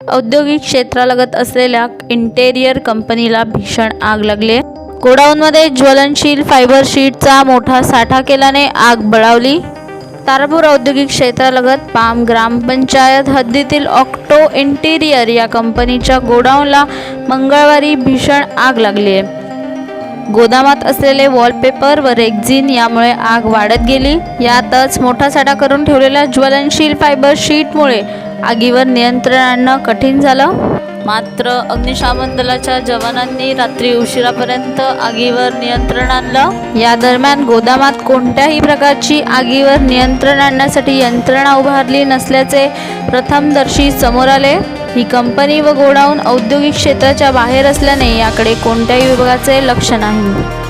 औद्योगिक क्षेत्रालगत असलेल्या इंटेरियर कंपनीला भीषण आग लागली. गोडाऊनमध्ये ज्वलनशील फायबर शीटचा मोठा साठा केल्याने आग बळावली. तारापूर औद्योगिक क्षेत्रालगत पाम ग्रामपंचायत हद्दीतील ऑक्टो इंटेरियर या कंपनीच्या गोडाऊनला मंगळवारी भीषण आग लागली आहे गोदामात असलेले वॉलपेपर व रेग्झिन यामुळे आग वाढत गेली. यातच मोठा साठा करून ठेवलेल्या ज्वलनशील फायबर शीटमुळे आगीवर नियंत्रण आणणं कठीण झालं. मात्र अग्निशामन दलाच्या जवानांनी रात्री उशिरापर्यंत आगीवर नियंत्रण आणलं. या दरम्यान गोदामात कोणत्याही प्रकारची आगीवर नियंत्रण आणण्यासाठी यंत्रणा उभारली नसल्याचे प्रथमदर्शी समोर आले. ही कंपनी व गोडाऊन औद्योगिक क्षेत्राच्या बाहेर असल्याने याकडे कोणत्याही विभागाचे लक्ष नाही.